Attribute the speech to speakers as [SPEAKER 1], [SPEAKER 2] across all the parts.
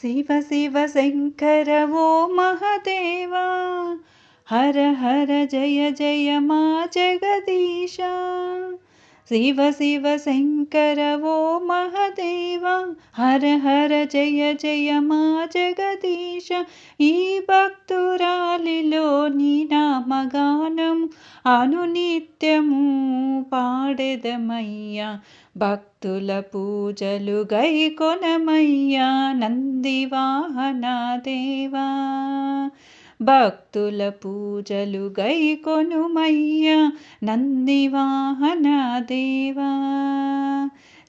[SPEAKER 1] शिव शिव शङ्कर वो महादेवा। हर हर जय जय मा जगदीशा। శివ శివ శంకర ఓ మహదేవా హర హర జయ జయ మా జగదీశ. ఈ భక్తురాలిలో నీ నామగానం అనునిత్యము పాడెదమయ్యా. భక్తుల పూజలు గై కొనమయ్యా నందివాహన దేవా భక్తుల పూజలు గైకొనుమయ్య నందివాహన దేవా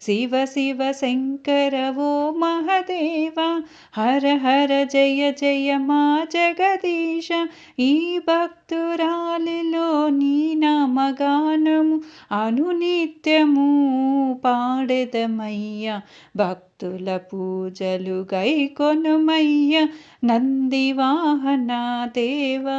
[SPEAKER 1] శివ శివ శంకర ఓ మహదేవ హర హర జయ జయ మా జగదీశ. ఈ భక్తురాలిలో నీ నామగానము అనునిత్యము. పాడెదమయ్య. భక్తుల పూజలు గైకొనుమయ్య. నందివాహన దేవా.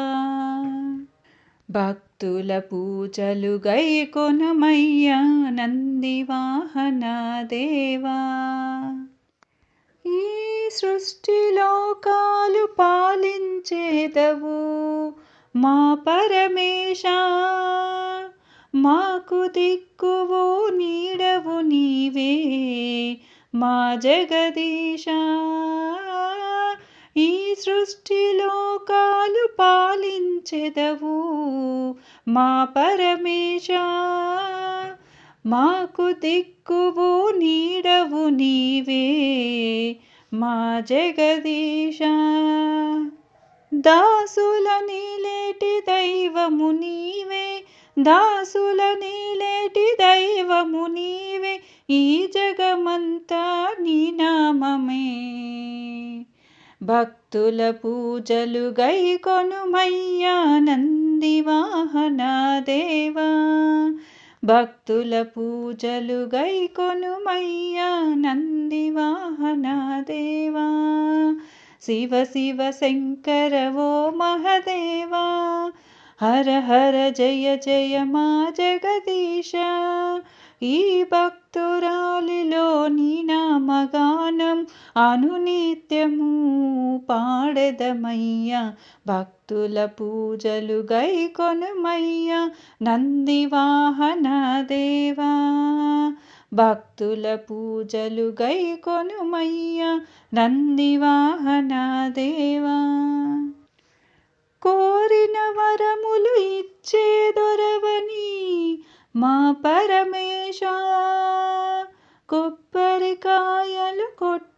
[SPEAKER 1] భక్తుల పూజలు గైకొనుమయ్య. నందివాహన దేవా. ఈ సృష్టిలోకాలు పాలించేదవు మా పరమేశా. మాకు దిక్కువు నీడవు నీవే మా జగదీశ. ఈ సృష్టిలోకాలు పాలించెదవు మా పరమేశ. మాకు దిక్కువు నీడవు నీవే మా జగదీశ. దాసుల నీలేటి దైవము నీవే దాసుల నీలేటి దైవము నీవే ఈ జగమంతా నీ నామమే. భక్తుల పూజలు గై కొనుమయ్యా నందివాహన దేవా. భక్తుల పూజలు గై కొనుమయ్యా నందివాహన దేవా. శివ శివ శంకర ఓ మహదేవా. హర హర జయ జయ మా జగదీశ. ఈ భక్తురాలిలో నీ నామగానం అనునిత్యము పాడెదమయ్య. భక్తుల పూజలు గై నందివాహన దేవా. భక్తుల పూజలు గై నందివాహన దేవా. మా పరమేశ కొబ్బరికాయలు కొట్టు